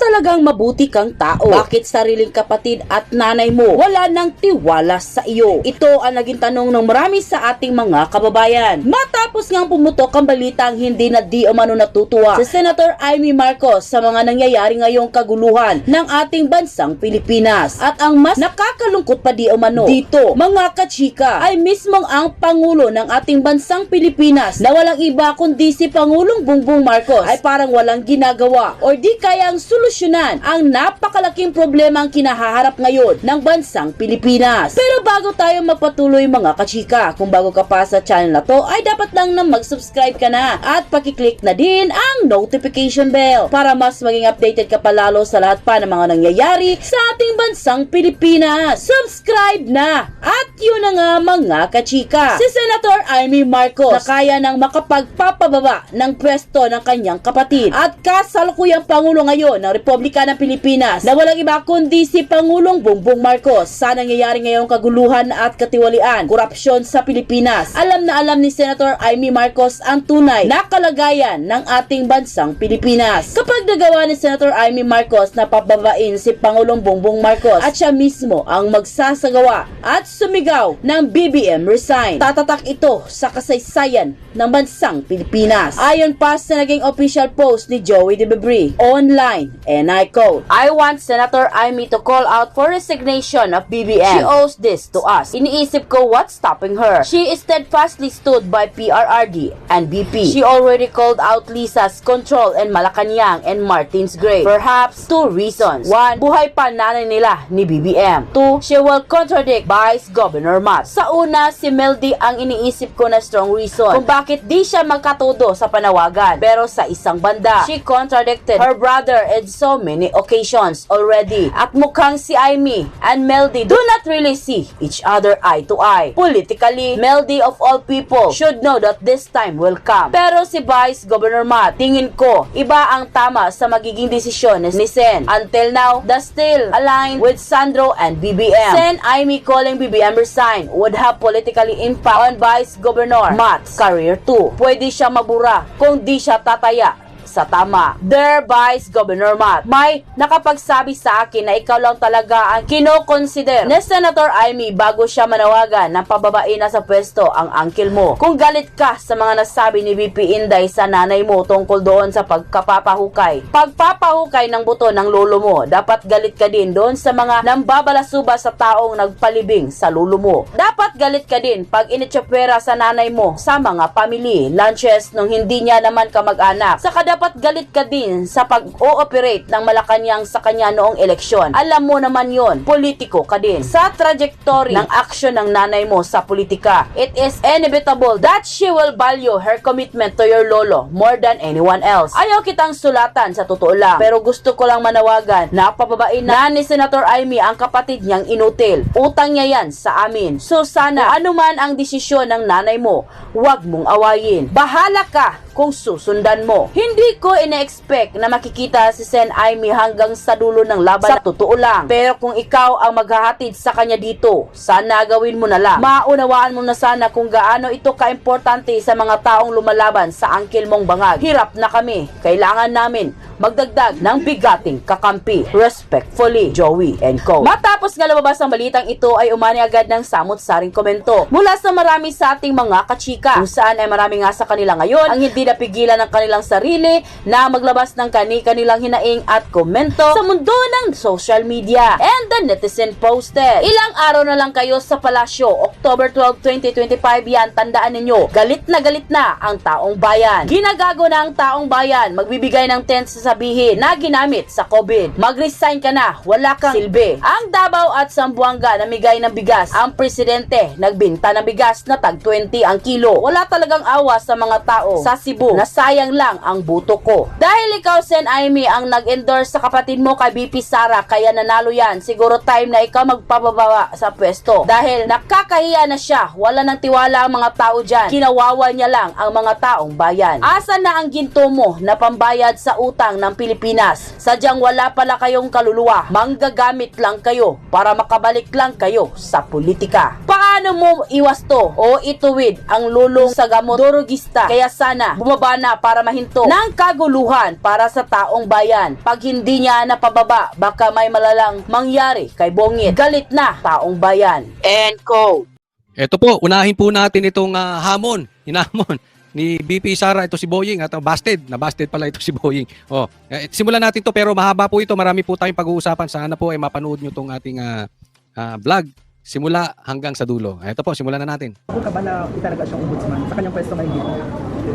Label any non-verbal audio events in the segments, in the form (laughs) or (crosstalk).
talagang mabuti kang tao? Bakit sariling kapatid at nanay mo wala nang tiwala sa iyo? Ito ang naging tanong ng marami sa ating mga kababayan. Matapos ngang pumutok ang balitang hindi na di umano natutuwa si Senator Amy Marcos sa mga nangyayari ngayong kaguluhan ng ating bansang Pilipinas. At ang mas nakakalungkot pa di umano dito, mga kachika, ay mismong ang Pangulo ng ating bansang Pilipinas na walang iba kundi si Pangulong Bongbong Marcos ay parang walang ginagawa or di kayang solusyonan ang napakalaking problema ang kinahaharap ngayon ng bansang Pilipinas. Pero bago tayo magpatuloy mga kachika, kung bago ka pa sa channel na to ay dapat lang na mag-subscribe ka na at pakiclick na din ang notification bell para mas maging updated ka pa lalo sa lahat pa ng mga nangyayari sa ating bansang Pilipinas. Subscribe na! At yun na nga mga kachika, si Senator Amy Marcos na kaya nang makapagpapababa ng pwesto ng kanyang kapatid at kasalukuyang Pangulo ngayon ng Republika ng Pilipinas na walang iba kundi si Pangulong Bongbong Marcos sa nangyayari ngayong kaguluhan at katiwalian, korupsyon sa Pilipinas. Alam na alam ni Senator Amy Marcos ang tunay na kalagayan ng ating bansang Pilipinas. Kapag nagawa ni Senator Amy Marcos na pababain si Pangulong Bongbong Marcos at siya mismo ang magsasagawa at sumigaw ng BBM resign. Tatatak ito sa kasaysayan ng bansang Pilipinas. Ayon pa sa naging official post ni Joey De online, and I quote, I want Senator Amy to call out for resignation of BBM. She owes this to us. Iniisip ko what's stopping her. She steadfastly stood by PRRD and BP. She already called out Lisa's control and Malacanang and Martin's grave. Perhaps two reasons. One, buhay pa nanay nila ni BBM. Two, she will contradict Vice Governor Matt. Sa una, si Meldy ang iniisip ko na strong reason kung bakit di siya magkatudo sa panawagan. Pero sa isang banda, she contradicted her brother in so many occasions already. At mukhang si Amy and Meldy do not really see each other eye to eye. Politically, Meldy of all people should know that this time will come. Pero si Vice Governor Matt, tingin ko, iba ang tama sa magiging desisyon ni Sen. Until now, the still aligned with Sandro and BBM. Sen Amy calling BBM resign would have politically impact on Vice Governor Matt's career too. Pwede siya mabura kung di siya tataya sa tama. Dear Vice Governor Matt, may nakapagsabi sa akin na ikaw lang talaga ang kinoconsider ni Senator Amy bago siya manawagan ng pababain na sa pwesto ang uncle mo. Kung galit ka sa mga nasabi ni VP Inday sa nanay mo tungkol doon sa pagkapapahukay, pagpapahukay ng buto ng lolo mo, dapat galit ka din doon sa mga nambabalasuba sa taong nagpalibing sa lolo mo. Dapat galit ka din pag initsapwera sa nanay mo sa mga family, lunches nung hindi niya naman kamag-anak. Saka dapat galit ka din sa pag-ooperate ng Malacanang sa kanya noong eleksyon. Alam mo naman yon, politiko ka din. Sa trajectory ng aksyon ng nanay mo sa politika, it is inevitable that she will value her commitment to your lolo more than anyone else. Ayaw kitang sulatan sa totoo lang, pero gusto ko lang manawagan na pababain na ni Senator Amy ang kapatid niyang inutil. Utang niya yan sa amin. So sana, anuman ang desisyon ng nanay mo, huwag mong awayin. Bahala ka kung susundan mo. Hindi ko ina-expect na makikita si Sen Aimee hanggang sa dulo ng laban sa totoo lang. Pero kung ikaw ang maghahatid sa kanya dito, sana gawin mo na lang. Maunawaan mo na sana kung gaano ito kaimportante sa mga taong lumalaban sa angkil mong bangag. Hirap na kami. Kailangan namin magdagdag ng bigating kakampi. Respectfully, Joey and Co. Matapos nga lumabas ang balitang ito ay umani agad ng samot-saring komento mula sa marami sa ating mga kachika kung saan ay marami nga sa kanila ngayon ang hindi napigilan ng kanilang sarili na maglabas ng kani-kanilang hinaing at komento sa mundo ng social media. And the netizen posted, Ilang araw na lang kayo sa palasyo, October 12, 2025 yan, tandaan ninyo, galit na galit na ang taong bayan. Ginagago na ang taong bayan, magbibigay ng tent sasabihin na ginamit sa COVID. Mag-resign ka na, wala kang silbi. Ang Davao at Sambuanga namigay ng bigas. Ang presidente nagbinta ng bigas na tag 20 ang kilo. Wala talagang awa sa mga tao sa Cebu na sayang lang ang buto ko. Dahil ikaw, Sen Aimee, ang nag-endorse sa kapatid mo kay BP Sara, kaya nanalo yan. Siguro time na ikaw magpababa sa pwesto. Dahil nakakahiya na siya, wala nang tiwala ang mga tao dyan. Kinawawa niya lang ang mga taong bayan. Asa na ang ginto mo na pambayad sa utang ng Pilipinas? Sadyang wala pala kayong kaluluwa. Manggagamit lang kayo para makabalik lang kayo sa politika. Paano mo iwas to o ituwid ang lulong sa gamot durugista? Kaya sana bumaba na para mahinto ng kaguluhan para sa taong bayan. Pag hindi niya napababa, baka may malalang mangyari kay Bongit. Galit na taong bayan. End quote. Ito po, unahin po natin itong ah, hamon, hinamon (laughs) ni BP Sara, ito si Boying at uh, busted, na busted pala ito si Boying. Oh, eh, simulan natin to pero mahaba po ito, marami po tayong pag-uusapan. Sana po ay mapanood nyo tong ating ah, ah, vlog simula hanggang sa dulo. Ito po, simulan na natin. Kung ka ba na italaga siyang ombudsman sa kanyang pwesto ngayon dito?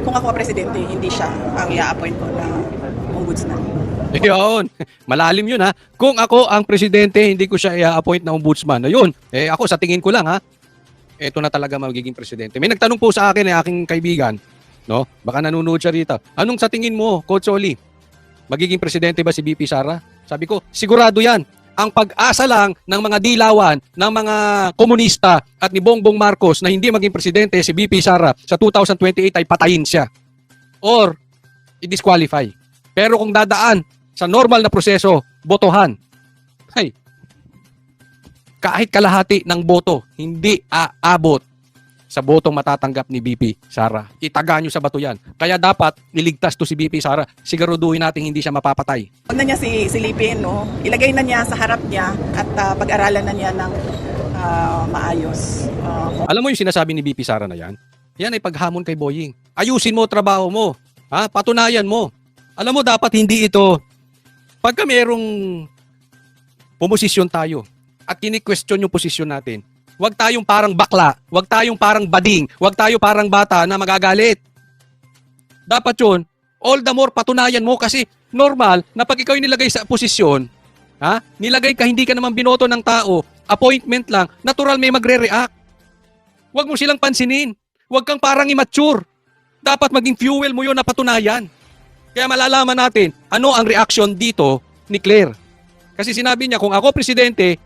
kung ako presidente, hindi siya ang i-appoint ko na ombudsman. Yun. (laughs) Malalim yun ha. Kung ako ang presidente, hindi ko siya i-appoint na ombudsman. Ayun. Eh ako sa tingin ko lang ha. Ito na talaga magiging presidente. May nagtanong po sa akin eh, aking kaibigan, no? Baka nanonood siya rito. Anong sa tingin mo, Coach Oli? Magiging presidente ba si BP Sara? Sabi ko, sigurado yan. Ang pag-asa lang ng mga dilawan, ng mga komunista at ni Bongbong Marcos na hindi maging presidente si BP Sara sa 2028 ay patayin siya. Or i-disqualify. Pero kung dadaan sa normal na proseso, botohan. Ay, kahit kalahati ng boto, hindi aabot sa botong matatanggap ni BP Sara. Itaga nyo sa bato yan. Kaya dapat niligtas to si BP Sara. Siguraduhin natin hindi siya mapapatay. Huwag na niya si silipin, no? ilagay na niya sa harap niya at ah, pag-aralan na niya ng ah, maayos. Ah, Alam mo yung sinasabi ni BP Sara na yan? Yan ay paghamon kay Boying. Ayusin mo trabaho mo. Ha? Patunayan mo. Alam mo dapat hindi ito pagka merong pumosisyon tayo at kini-question yung posisyon natin, huwag tayong parang bakla, huwag tayong parang bading, huwag tayo parang bata na magagalit. Dapat yun, all the more patunayan mo kasi normal na pag ikaw nilagay sa posisyon, ha? Nilagay ka, hindi ka naman binoto ng tao, appointment lang, natural may magre-react. Huwag mo silang pansinin. Huwag kang parang immature. Dapat maging fuel mo yun na patunayan. Kaya malalaman natin ano ang reaction dito ni Claire. Kasi sinabi niya, kung ako presidente,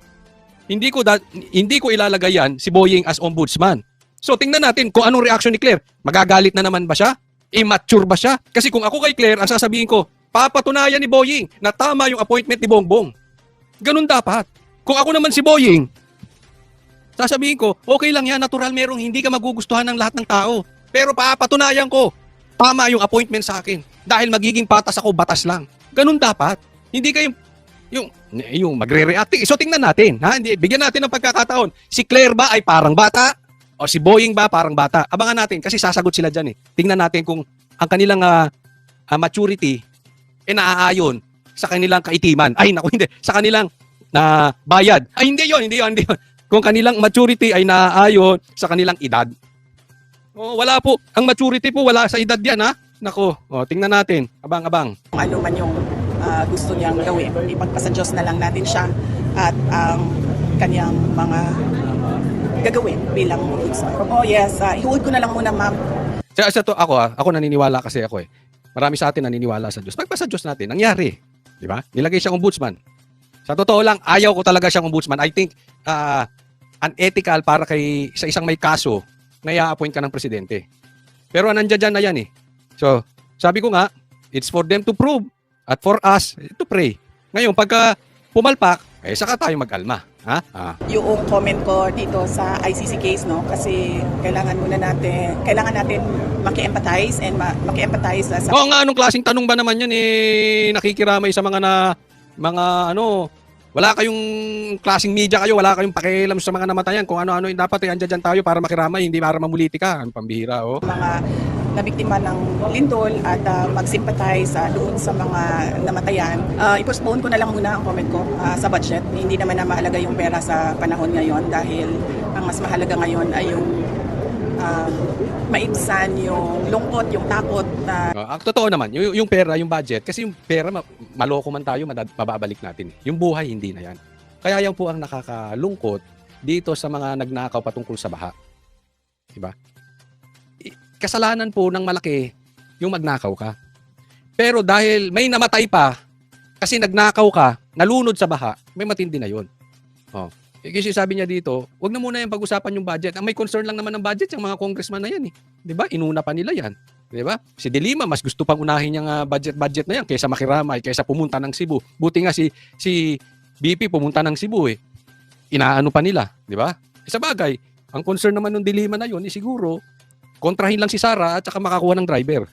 hindi ko da- hindi ko ilalagay yan si Boying as ombudsman. So tingnan natin kung anong reaction ni Claire. Magagalit na naman ba siya? Immature ba siya? Kasi kung ako kay Claire, ang sasabihin ko, papatunayan ni Boying na tama yung appointment ni Bongbong. Ganun dapat. Kung ako naman si Boying, sasabihin ko, okay lang yan, natural merong hindi ka magugustuhan ng lahat ng tao. Pero papatunayan ko, tama yung appointment sa akin. Dahil magiging patas ako, batas lang. Ganun dapat. Hindi kayo, yung, yung magre-react. So tingnan natin, ha? Hindi, bigyan natin ng pagkakataon. Si Claire ba ay parang bata? O si Boying ba parang bata? Abangan natin kasi sasagot sila dyan eh. Tingnan natin kung ang kanilang ah, ah, maturity eh naaayon sa kanilang kaitiman. Ay, naku, hindi. Sa kanilang na bayad. Ay, hindi yon hindi yon hindi yon Kung kanilang maturity ay naaayon sa kanilang edad. Oh, wala po. Ang maturity po wala sa edad yan, ha? Nako, oh, tingnan natin. Abang-abang. ano man yung ah, gusto niyang gawin, ipagpasa Diyos na lang natin siya at ang kanyang mga gagawin bilang ombudsman. Oh yes, uh, ihuod ko na lang muna ma'am Sa, sa to, ako ah, ako naniniwala kasi ako eh. Marami sa atin naniniwala sa Diyos. Pagpasa Diyos natin, nangyari. Di ba? Nilagay siyang ombudsman. Sa totoo lang, ayaw ko talaga siyang ombudsman. I think ah, unethical para kay sa isang may kaso na i-appoint ka ng presidente. Pero nandiyan dyan na yan eh. So, sabi ko nga, it's for them to prove at for us to pray. Ngayon, pagka pumalpak, eh saka tayo mag-alma. Ha? Ah. yung comment ko dito sa ICC case no kasi kailangan muna natin kailangan natin maki-empathize and ma- maki-empathize sa Oo nga, anong klaseng tanong ba naman yan eh, nakikiramay sa mga na, mga ano, wala kayong klaseng media kayo, wala kayong pakialam sa mga namatayan. Kung ano-ano yung dapat eh, andyan dyan tayo para makiramay, hindi para mamuliti ka. Ano pambihira, oh. mga nabiktima ng lindol at uh, mag-sympathize uh, doon sa mga namatayan. Uh, i-postpone ko na lang muna ang comment ko uh, sa budget. Hindi naman na mahalaga yung pera sa panahon ngayon dahil ang mas mahalaga ngayon ay yung uh, maibsan yung lungkot, yung takot na Uh, ang totoo naman, yung, yung pera, yung budget, kasi yung pera, ma- maloko man tayo, mababalik natin. Yung buhay, hindi na yan. Kaya yan po ang nakakalungkot dito sa mga nagnakaw patungkol sa baha. Diba? Kasalanan po ng malaki yung magnakaw ka. Pero dahil may namatay pa, kasi nagnakaw ka, nalunod sa baha, may matindi na yun. Oh. Eh, kasi sabi niya dito, wag na muna yung pag-usapan yung budget. Ang may concern lang naman ng budget, yung mga congressman na yan eh. 'Di ba? Inuna pa nila yan. 'Di ba? Si De Lima mas gusto pang unahin yung budget budget na yan kaysa makiramay, kaysa pumunta ng Cebu. Buti nga si si BP pumunta ng Cebu eh. Inaano pa nila, 'di ba? Eh, Sa bagay, ang concern naman ng De Lima na yun, eh, siguro kontrahin lang si Sara at saka makakuha ng driver.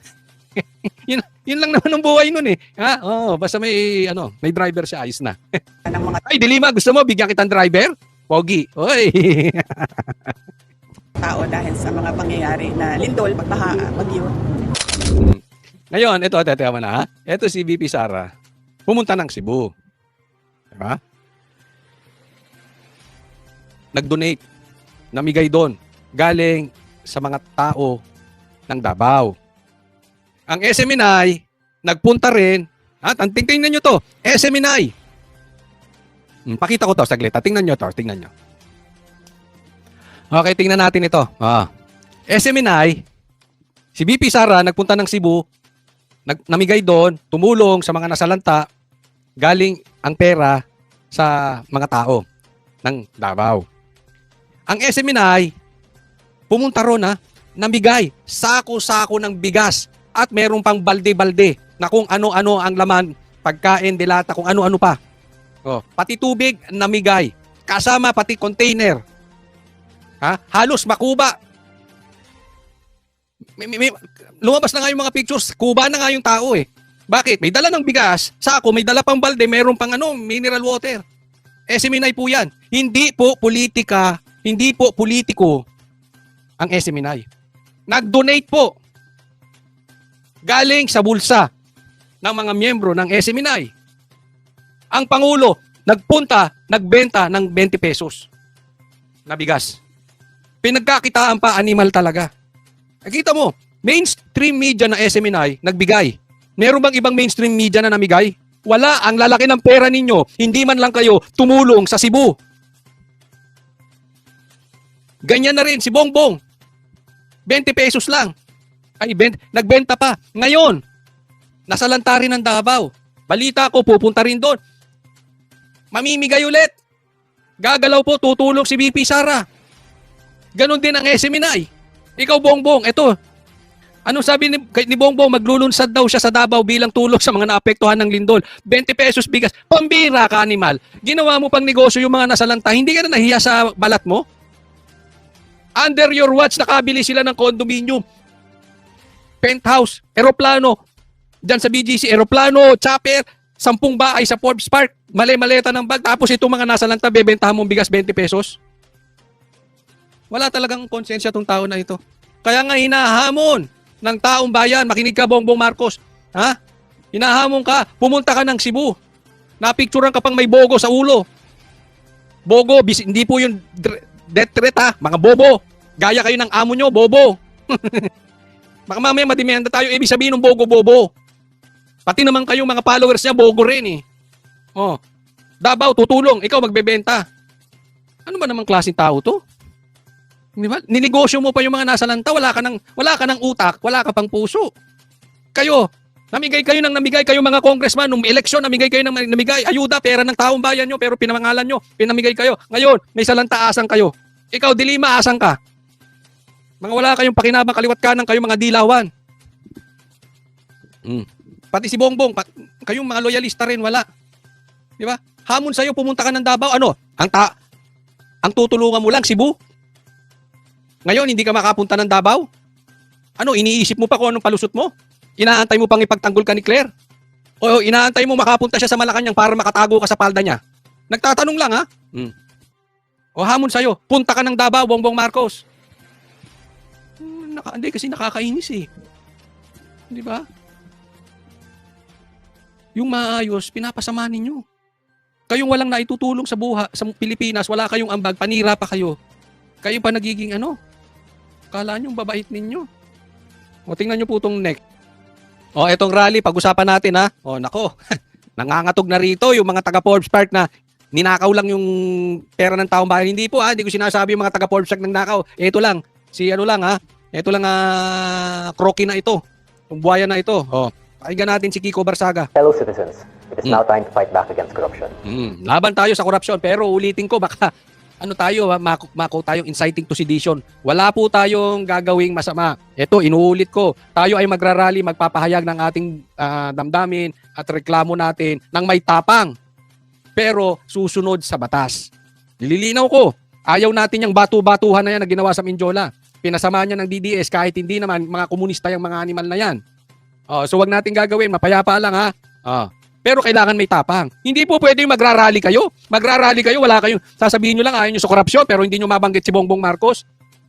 (laughs) yun, yun lang naman ang buhay nun eh. Ha? Oo, basta may, ano, may driver siya, ayos na. (laughs) Ay, Dilima, gusto mo, bigyan kitang driver? Pogi. Oy. (laughs) tao dahil sa mga pangyayari na lindol, pagbaha, bagyo. Ngayon, ito, ito, mo na ha. Ito si VP Sara. Pumunta ng Cebu. Diba? Nag-donate. Namigay doon. Galing sa mga tao ng Davao. Ang SMNI, nagpunta rin. At ang tingnan nyo to, SMNI. Hmm, pakita ko to saglit. Tingnan nyo to, tingnan nyo. Okay, tingnan natin ito. Ah. SMNI, si VP Sara nagpunta ng Cebu, nag, namigay doon, tumulong sa mga nasalanta, galing ang pera sa mga tao ng Davao. Ang SMNI, pumunta ron ha, namigay, sako-sako ng bigas at meron pang balde-balde na kung ano-ano ang laman, pagkain, dilata, kung ano-ano pa. Oh, pati tubig, namigay. Kasama pati container. Ha? Halos makuba. May, may, may- lumabas na nga yung mga pictures, kuba na nga yung tao eh. Bakit? May dala ng bigas, sako, may dala pang balde, meron pang ano, mineral water. Eh, Seminay po yan. Hindi po politika, hindi po politiko ang SMNI. Nag-donate po galing sa bulsa ng mga miyembro ng SMNI. Ang Pangulo, nagpunta, nagbenta ng 20 pesos na bigas. Pinagkakitaan pa, animal talaga. Nakita mo, mainstream media na SMNI nagbigay. Meron bang ibang mainstream media na namigay? Wala, ang lalaki ng pera ninyo. Hindi man lang kayo tumulong sa Cebu. Ganyan na rin si Bongbong. 20 pesos lang. Ay, 20, nagbenta pa. Ngayon, nasa lantarin ng Davao. Balita ko, pupunta rin doon. Mamimigay ulit. Gagalaw po, tutulong si BP Sara. Ganon din ang SMNI. Ikaw, Bongbong, eto. Ano sabi ni, ni Bongbong, maglulunsad daw siya sa Davao bilang tulong sa mga naapektuhan ng lindol. 20 pesos bigas. Pambira ka, animal. Ginawa mo pang negosyo yung mga nasalanta. Hindi ka na nahiya sa balat mo? Under your watch, nakabili sila ng condominium. Penthouse, eroplano. Diyan sa BGC, eroplano, chopper, sampung bahay sa Forbes Park. Mali-maleta ng bag. Tapos itong mga nasalanta, bebentahan mong bigas 20 pesos. Wala talagang konsensya tong tao na ito. Kaya nga hinahamon ng taong bayan. Makinig ka, Bongbong Marcos. Ha? Hinahamon ka. Pumunta ka ng Cebu. Napicturean ka pang may bogo sa ulo. Bogo, bis- hindi po yung death threat ha. Mga bobo. Gaya kayo ng amo nyo, bobo. (laughs) Baka mamaya madimenda tayo. Ibig sabihin ng bogo, bobo. Pati naman kayong mga followers niya, bogo rin eh. Oh. Dabaw, tutulong. Ikaw magbebenta. Ano ba namang klaseng tao to? Di ba? Ninegosyo mo pa yung mga nasa lanta, wala ka ng wala ka ng utak, wala ka pang puso. Kayo, namigay kayo ng namigay kayo mga congressman nung eleksyon, namigay kayo ng namigay ayuda, pera ng taong bayan nyo, pero pinamangalan nyo, pinamigay kayo. Ngayon, may salanta asang kayo. Ikaw, dilima, asang ka. Mga wala kayong pakinabang kaliwat kanan, kayo mga dilawan. Mm. Pati si Bongbong, pat, kayong mga loyalista rin, wala. Di ba? Hamon sa'yo, pumunta ka ng Davao, ano? Ang ta ang tutulungan mo lang, Cebu? Ngayon, hindi ka makapunta ng Davao? Ano, iniisip mo pa kung anong palusot mo? Inaantay mo pang ipagtanggol ka ni Claire? O inaantay mo makapunta siya sa Malacanang para makatago ka sa palda niya? Nagtatanong lang, ha? Hmm. O hamon sa'yo, punta ka ng Davao, Bongbong Marcos. Hmm, Naka, hindi, kasi nakakainis eh. Di ba? Yung maayos, pinapasama ninyo. Kayong walang naitutulong sa buha sa Pilipinas, wala kayong ambag, panira pa kayo. Kayo pa nagiging ano? Kala nyo babait ninyo. O tingnan nyo po itong neck. O etong rally, pag-usapan natin ha. O nako, (laughs) nangangatog na rito yung mga taga Forbes Park na ninakaw lang yung pera ng taong bayan. Hindi po ha, hindi ko sinasabi yung mga taga Forbes Park nang nakaw. Ito lang, si ano lang ha. Ito lang ah kroki na ito. Yung buhaya na ito. O, pakinggan natin si Kiko Barsaga. Fellow citizens, it is Mm. now time to fight back against corruption. Mm, laban tayo sa korupsyon pero ulitin ko baka ano tayo, mako, mako tayong inciting to sedition. Wala po tayong gagawing masama. Ito, inuulit ko. Tayo ay magrarally, magpapahayag ng ating ah, damdamin at reklamo natin ng may tapang. Pero susunod sa batas. Nililinaw ko, ayaw natin yung batu-batuhan na yan na ginawa sa Mindiola. Pinasama niya ng DDS kahit hindi naman mga komunista yung mga animal na yan. Oh, so wag natin gagawin, mapayapa lang ha. Oh. Pero kailangan may tapang. Hindi po pwedeng magrarally kayo. Magrarally kayo, wala kayong sasabihin nyo lang ayaw nyo sa korupsyon pero hindi nyo mabanggit si Bongbong Marcos.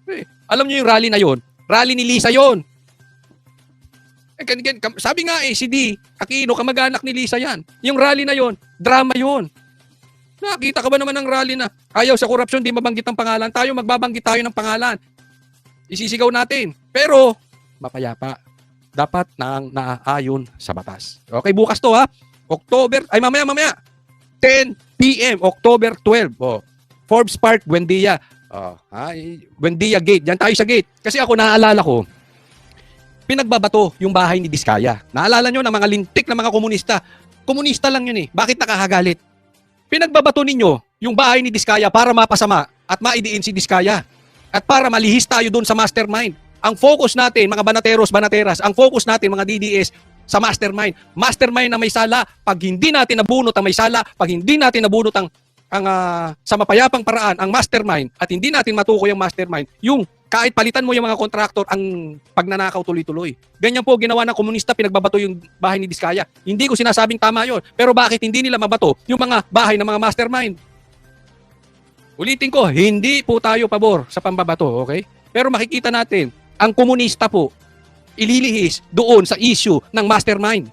Eh, alam nyo yung rally na yon? Rally ni Lisa yon. Eh, kan- kan- kam- sabi nga eh, si D, Aquino, kamag-anak ni Lisa yan. Yung rally na yon, drama yon. Nakita ka ba naman ng rally na ayaw sa korupsyon, di mabanggit ang pangalan? Tayo, magbabanggit tayo ng pangalan. Isisigaw natin. Pero, mapayapa. Dapat nang naaayon sa batas. Okay, bukas to ha. October, ay mamaya, mamaya. 10 p.m. October 12. Oh. Forbes Park, Buendia. Oh, ha? Buendia Gate. Diyan tayo sa gate. Kasi ako naaalala ko, pinagbabato yung bahay ni Diskaya. Naalala nyo ng mga lintik na mga komunista. Komunista lang yun eh. Bakit nakahagalit? Pinagbabato ninyo yung bahay ni Diskaya para mapasama at maidiin si Diskaya. At para malihis tayo doon sa mastermind. Ang focus natin, mga banateros, banateras, ang focus natin, mga DDS, sa mastermind. Mastermind na may sala. Pag hindi natin nabunot ang may sala, pag hindi natin nabunot ang, ang ah, sa mapayapang paraan, ang mastermind, at hindi natin matukoy ang mastermind, yung kahit palitan mo yung mga kontraktor, ang pagnanakaw tuloy-tuloy. Ganyan po ginawa ng komunista, pinagbabato yung bahay ni Diskaya. Hindi ko sinasabing tama yon Pero bakit hindi nila mabato yung mga bahay ng mga mastermind? Ulitin ko, hindi po tayo pabor sa pambabato, okay? Pero makikita natin, ang komunista po, ililihis doon sa issue ng mastermind.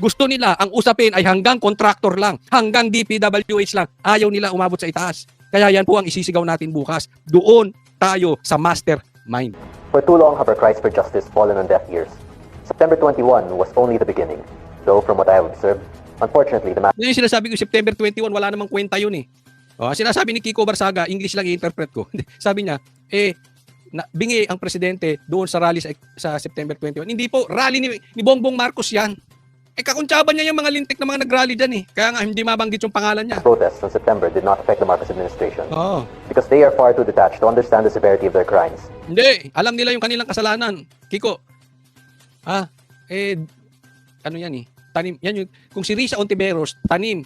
Gusto nila, ang usapin ay hanggang contractor lang, hanggang DPWH lang. Ayaw nila umabot sa itaas. Kaya yan po ang isisigaw natin bukas. Doon tayo sa mastermind. For too long have our cries for justice fallen on deaf ears. September 21 was only the beginning. Though from what I have observed, unfortunately the Yan yung sinasabi ko, September 21, wala namang kwenta yun eh. O, sinasabi ni Kiko Barsaga, English lang i-interpret ko. (laughs) Sabi niya, eh, na, bingi ang presidente doon sa rally sa, sa September 21. Hindi po, rally ni, ni Bongbong Marcos yan. Eh, kakuntsaban niya yung mga lintik na mga nag-rally dyan eh. Kaya nga, hindi mabanggit yung pangalan niya. protests in September did not affect the Marcos administration Oo. because they are far too detached to understand the severity of their crimes. Hindi, alam nila yung kanilang kasalanan. Kiko, ah, eh, ano yan eh, tanim, yan yung, kung si Risa Ontiveros, tanim,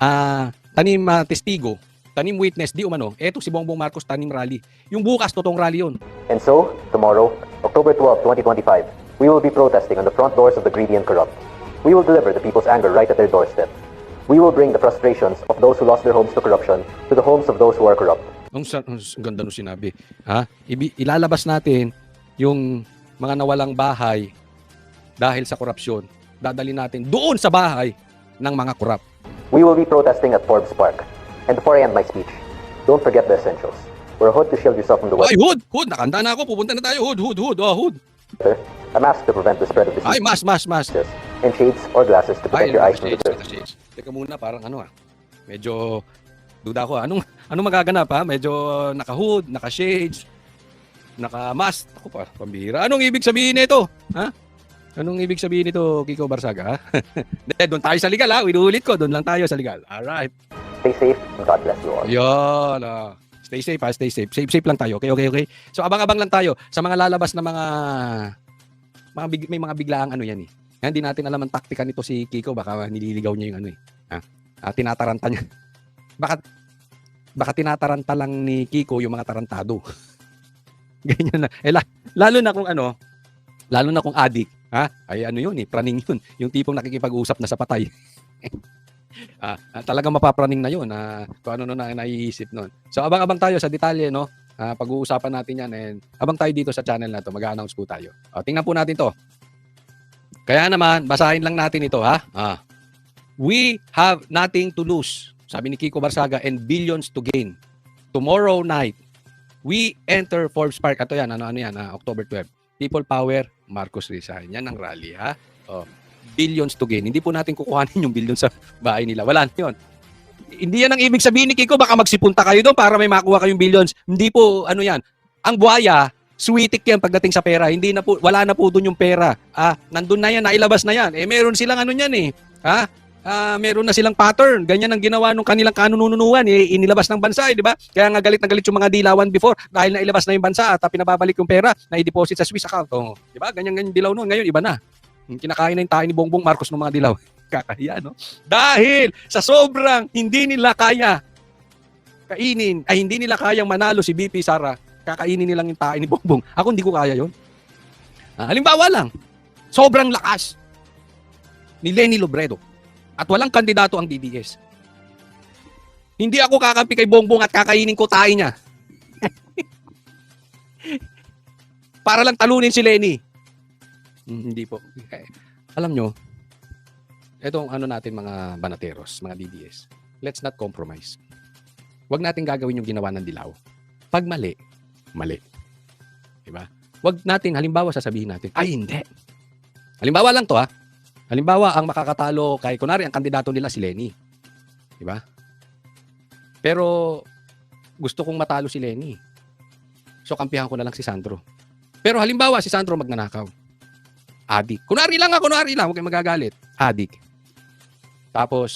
ah, tanim ah, testigo, tanim witness, di umano, eto si Bongbong Marcos, tanim rally. Yung bukas, totoong rally yun. And so, tomorrow, October 12, 2025, we will be protesting on the front doors of the greedy and corrupt. We will deliver the people's anger right at their doorstep. We will bring the frustrations of those who lost their homes to corruption to the homes of those who are corrupt. Ang, ang ganda nung sinabi. Ha? Ibi, ilalabas natin yung mga nawalang bahay dahil sa korupsyon. Dadali natin doon sa bahay ng mga korap. We will be protesting at Forbes Park. And before I end my speech, don't forget the essentials. Wear a hood to shield yourself from the Ay, weather, hood! Hood! Nakanda na ako. Pupunta na tayo. Hood, hood, hood. Oh, hood. a mask to prevent the spread of Ay, disease, mas, mas, mas. and shades or glasses to Ay, protect your eyes from the dirt. shades. Teka muna, parang ano ah. Medyo duda ko. ah. Anong anong magaganap ha? Medyo naka-hood, naka-shades, naka-mask. Ako pa, pambira. Anong ibig sabihin nito? Ha? Anong ibig sabihin nito, Kiko Barsaga? (laughs) Hindi, doon tayo sa legal ha. Inuulit ko, doon lang tayo sa legal. Alright. Stay safe and God bless you all. Yan. ah. Stay safe ha, stay safe. Safe, safe lang tayo. Okay, okay, okay. So abang-abang lang tayo sa mga lalabas na mga mga big, may mga biglaang ano yan eh. Hindi natin alam ang taktika nito si Kiko, baka nililigaw niya yung ano eh. Ha? Ah, tinataranta niya. (laughs) Baka baka tinataranta lang ni Kiko yung mga tarantado. (laughs) Ganyan na. Eh, la- lalo na kung ano, lalo na kung adik, ha? Ay ano yun eh, praning yun. Yung tipong nakikipag-usap na sa patay. (laughs) ah, talagang mapapraning na yun na kung ano na naiisip nun. So abang-abang tayo sa detalye, no? Ah, pag-uusapan natin yan and abang tayo dito sa channel na to, mag-announce po tayo. O, tingnan po natin to. Kaya naman, basahin lang natin ito, ha? Ah. We have nothing to lose, sabi ni Kiko Barsaga, and billions to gain. Tomorrow night, we enter Forbes Park. Ito yan, ano, ano yan, ah, October 12. People Power, Marcos Rizal. Yan ang rally, ha? Oh, billions to gain. Hindi po natin kukuhanin yung billions sa bahay nila. Wala na yun. Hindi yan ang ibig sabihin ni Kiko. Baka magsipunta kayo doon para may makuha kayong billions. Hindi po, ano yan. Ang buhaya, sweetik yan pagdating sa pera. Hindi na po, wala na po doon yung pera. Ah, nandun na yan, nailabas na yan. Eh, meron silang ano yan eh. Ha? Ah, meron na silang pattern. Ganyan ang ginawa nung kanilang kanununuan. Eh, inilabas ng bansa, eh, di ba? Kaya nga galit na galit yung mga dilawan before dahil nailabas na yung bansa at ah, pinababalik yung pera na i-deposit sa Swiss account. Oh, di ba? Ganyan ganyan dilaw noon. Ngayon, iba na. Kinakain na yung tayo ni Bongbong Marcos ng mga dilaw. Kakahiya, no? Dahil sa sobrang hindi nila kaya kainin, ay hindi nila kayang manalo si BP Sara, kakainin nilang yung tayo ni Bongbong. Ako hindi ko kaya yon. Ah, halimbawa lang, Sobrang lakas ni Lenny Lobredo. At walang kandidato ang DDS. Hindi ako kakampi kay Bongbong at kakainin ko tayo niya. (laughs) Para lang talunin si Lenny. Hmm, hindi po. Eh, alam nyo, etong ano natin mga banateros, mga DDS, let's not compromise. Huwag natin gagawin yung ginawa ng dilaw. Pag mali, mali. Diba? Huwag natin, halimbawa sasabihin natin, ay hindi. Halimbawa lang to ha. Halimbawa, ang makakatalo kay, kunwari, ang kandidato nila si Lenny. Diba? Pero, gusto kong matalo si Lenny. So, kampihan ko na lang si Sandro. Pero halimbawa, si Sandro magnanakaw. Adik. Kunwari lang ha, kunwari lang. Huwag kayong magagalit. Adik. Tapos,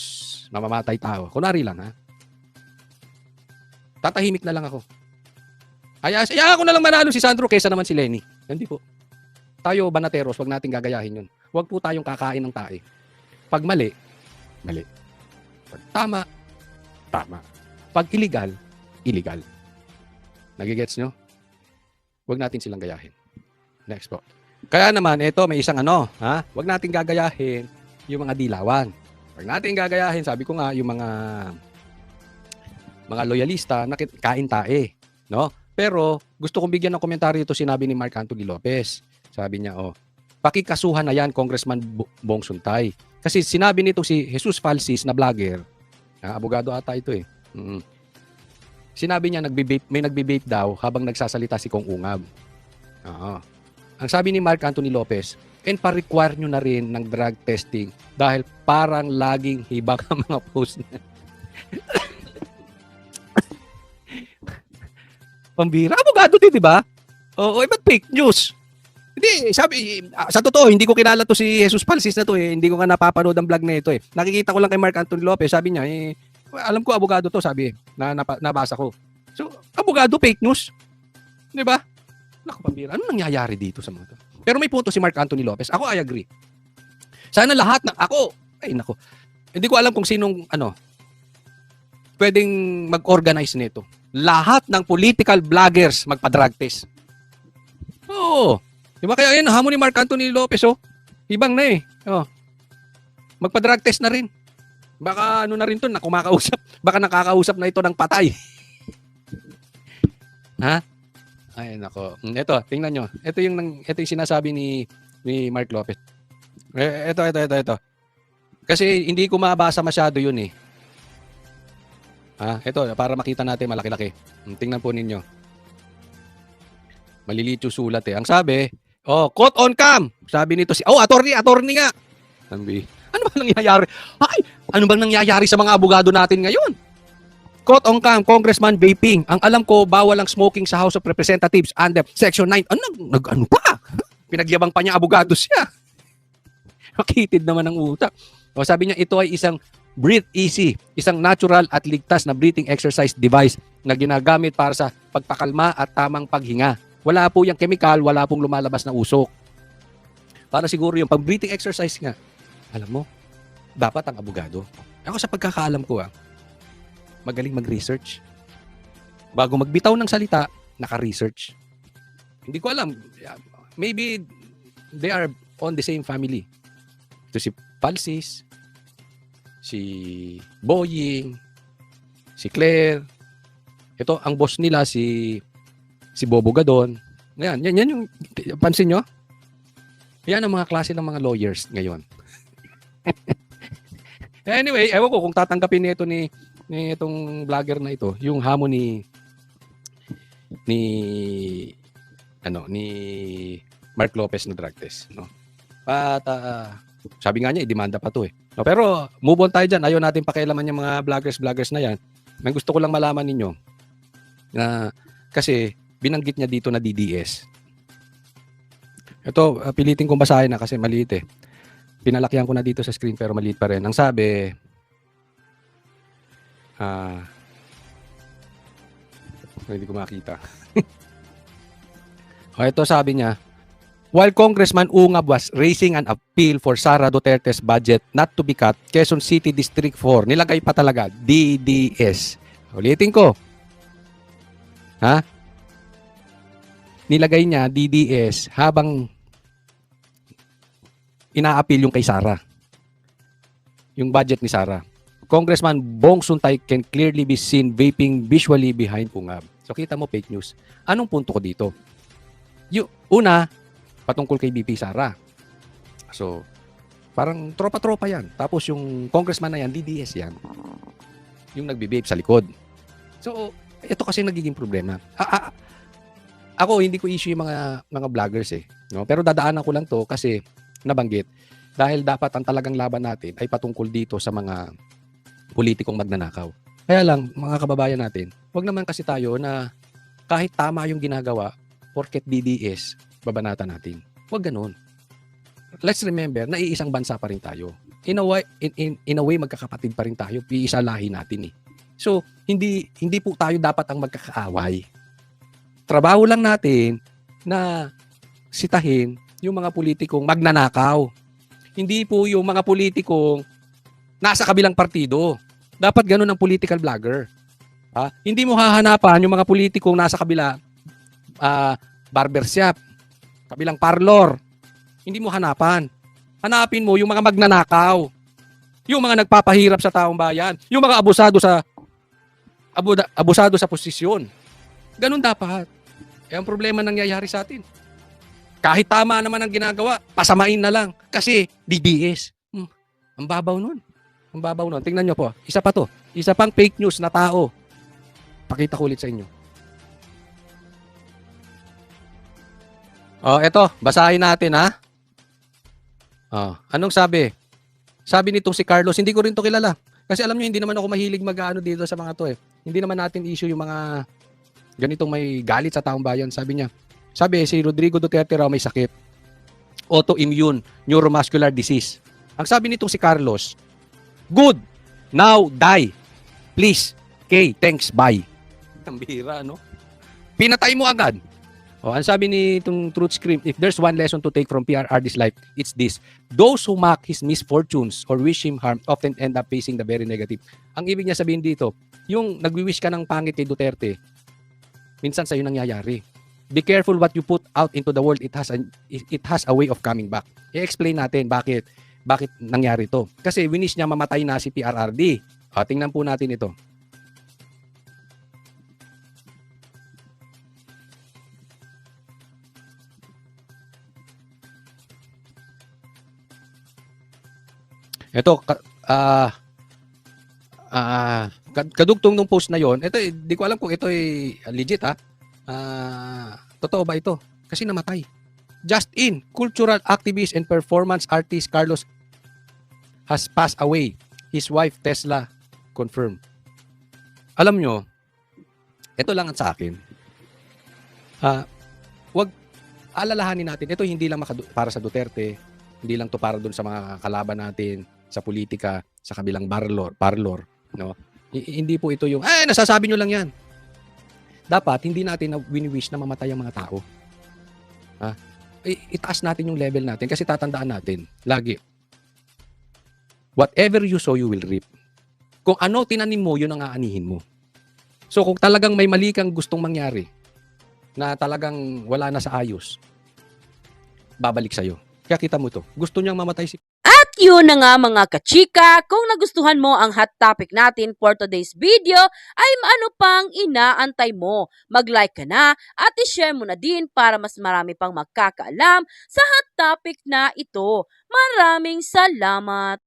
mamamatay tao. Kunwari lang ha. Tatahimik na lang ako. Ay, ay, ako na lang manalo si Sandro kaysa naman si Lenny. Hindi po. Tayo, banateros, wag nating gagayahin yun. Huwag po tayong kakain ng tae. Pag mali, mali. Pag tama, tama. Pag illegal, illegal. Nagigets nyo? Huwag natin silang gayahin. Next po. Kaya naman, ito, may isang ano, ha? Huwag natin gagayahin yung mga dilawan. Huwag natin gagayahin, sabi ko nga, yung mga mga loyalista na kain tae, no? Pero gusto kong bigyan ng komentaryo ito sinabi ni Mark Anthony Lopez. Sabi niya, oh, pakikasuhan na yan Congressman Bo- Bong Suntay. Kasi sinabi nito si Jesus Falsis na vlogger, ah, abogado ata ito eh. Mm. Sinabi niya nagbe may nagbe daw habang nagsasalita si Kong Ungab. Oo. Ang sabi ni Mark Anthony Lopez, and pa-require nyo na rin ng drug testing dahil parang laging hibang ang mga post na. (laughs) Pambira. Abogado din, di ba? Oo, eh, ba't fake news? Hindi, sabi, ah, sa totoo, hindi ko kilala to si Jesus Palsis na to eh. Hindi ko nga napapanood ang vlog na ito eh. Nakikita ko lang kay Mark Anthony Lopez, sabi niya, eh, alam ko abogado to, sabi eh, na, nabasa ko. So, abogado, fake news. Di ba? Naku, pambira. Ano nangyayari dito sa mga? Pero may punto si Mark Anthony Lopez. Ako, I agree. Sana lahat na, ako, ay nako, hindi ko alam kung sinong, ano, pwedeng mag-organize nito. Lahat ng political vloggers magpa-drug test. Oo. Di ba kaya yan, hamon ni Mark Anthony Lopez, oh. Ibang na eh. Oh. Magpa-drug test na rin. Baka ano na rin to, na kumakausap. Baka nakakausap na ito ng patay. (laughs) ha? Ay, nako. Ito, tingnan nyo. Ito yung, nang- ito yung sinasabi ni, ni Mark Lopez. Ito, ito, ito, ito. Kasi hindi ko mabasa masyado yun eh. Ah, ito, para makita natin malaki-laki. Tingnan po ninyo. Maliliit yung sulat eh. Ang sabi, oh, caught on cam. Sabi nito si, oh, attorney, attorney nga. Sabi, ano ba nangyayari? Ay, ano bang nangyayari sa mga abogado natin ngayon? Caught on cam, Congressman vaping. Ang alam ko, bawal ang smoking sa House of Representatives under Section 9. Ano, nag, ano pa? Pinagyabang pa niya abogado siya. (laughs) Makitid naman ang utak. O sabi niya, ito ay isang Breathe Easy, isang natural at ligtas na breathing exercise device na ginagamit para sa pagpakalma at tamang paghinga. Wala po yung chemical, wala pong lumalabas na usok. Para siguro yung pag-breathing exercise nga, alam mo, dapat ang abogado. Ako sa pagkakaalam ko ah, magaling mag-research. Bago magbitaw ng salita, naka-research. Hindi ko alam. Maybe they are on the same family. Ito si Palsis, si Boying, si Claire. Ito, ang boss nila si si Bobo Gadon. Yan, yan, yan yung, pansin nyo? Yan ang mga klase ng mga lawyers ngayon. (laughs) anyway, ewan ko kung tatanggapin nito ni ni itong vlogger na ito, yung hamon ni ni ano ni Mark Lopez na drug test, no. At ah, sabi nga niya, i-demanda pa to eh. No, pero move on tayo dyan. Ayaw natin pakialaman yung mga vloggers, vloggers na yan. May gusto ko lang malaman ninyo na kasi binanggit niya dito na DDS. Ito, ah, pilitin kong basahin na kasi maliit eh. Pinalakihan ko na dito sa screen pero maliit pa rin. Ang sabi, ah, hindi ko makita. (laughs) o ito sabi niya, While Congressman Ungab was raising an appeal for Sara Duterte's budget not to be cut, Quezon City District 4, nilagay pa talaga, DDS. Ulitin ko. Ha? Nilagay niya DDS habang ina-appeal yung kay Sara. Yung budget ni Sara. Congressman Bong Suntay can clearly be seen vaping visually behind Ungab. So kita mo fake news. Anong punto ko dito? Yung una, patungkol kay BP Sara. So, parang tropa-tropa yan. Tapos yung congressman na yan, DDS yan. Yung nagbibabe sa likod. So, ito kasi nagiging problema. Ah, ah, ako, hindi ko issue yung mga, mga vloggers eh. No? Pero dadaanan ko lang to kasi nabanggit. Dahil dapat ang talagang laban natin ay patungkol dito sa mga politikong magnanakaw. Kaya lang, mga kababayan natin, wag naman kasi tayo na kahit tama yung ginagawa, porket DDS, babanata natin. Wag ganun. Let's remember, na iisang bansa pa rin tayo. In a way, in, in, in a way magkakapatid pa rin tayo. Iisa lahi natin eh. So, hindi hindi po tayo dapat ang magkakaaway. Trabaho lang natin na sitahin yung mga politikong magnanakaw. Hindi po yung mga politikong nasa kabilang partido. Dapat ganun ang political vlogger. Ha? Hindi mo hahanapan yung mga politikong nasa kabila ah, barbershop, kabilang parlor. Hindi mo hanapan. Hanapin mo yung mga magnanakaw. Yung mga nagpapahirap sa taong bayan. Yung mga abusado sa abuda, abusado sa posisyon. Ganun dapat. Eh, ang problema nangyayari sa atin. Kahit tama naman ang ginagawa, pasamain na lang. Kasi DDS. Hmm, ang babaw nun. Ang babaw nun. Tingnan nyo po. Isa pa to. Isa pang fake news na tao. Pakita ko ulit sa inyo. Oh, eto. Basahin natin ha. Oh, anong sabi? Sabi nitong si Carlos, hindi ko rin to kilala. Kasi alam niyo hindi naman ako mahilig mag-ano dito sa mga to eh. Hindi naman natin issue yung mga ganitong may galit sa taong bayan. Sabi niya, sabi si Rodrigo Duterte raw may sakit. Autoimmune neuromuscular disease. Ang sabi nitong si Carlos, good, now die. Please, okay, thanks, bye. Ang bihira, no? Pinatay mo agad. O, ang sabi ni itong Truth Scream, if there's one lesson to take from PRRD's life, it's this. Those who mock his misfortunes or wish him harm often end up facing the very negative. Ang ibig niya sabihin dito, yung nagwi-wish ka ng pangit kay Duterte, minsan sa'yo nangyayari. Be careful what you put out into the world. It has a, it has a way of coming back. I-explain natin bakit bakit nangyari to. Kasi winish niya mamatay na si PRRD. O, tingnan po natin ito. Ito, ah, ah, kad- kadugtong nung post na yon, ito, eh, di ko alam kung ito ay legit ha. Ah, totoo ba ito? Kasi namatay. Just in, cultural activist and performance artist Carlos has passed away. His wife Tesla confirmed. Alam nyo, ito lang ang sa akin. Ah, wag alalahanin natin, ito hindi lang para sa Duterte, hindi lang to para doon sa mga kalaban natin sa politika, sa kabilang parlor, parlor, no? I- hindi po ito yung, eh, nasasabi nyo lang yan. Dapat, hindi natin na wini-wish na mamatay ang mga tao. Ha? I- itaas natin yung level natin kasi tatandaan natin, lagi, whatever you sow, you will reap. Kung ano tinanim mo, yun ang aanihin mo. So, kung talagang may mali kang gustong mangyari, na talagang wala na sa ayos, babalik sa'yo. Kaya kita mo to. Gusto niyang mamatay si At yun na nga mga kachika, kung nagustuhan mo ang hot topic natin for today's video, ay ano pang inaantay mo? Mag-like ka na at i-share mo na din para mas marami pang magkakaalam sa hot topic na ito. Maraming salamat!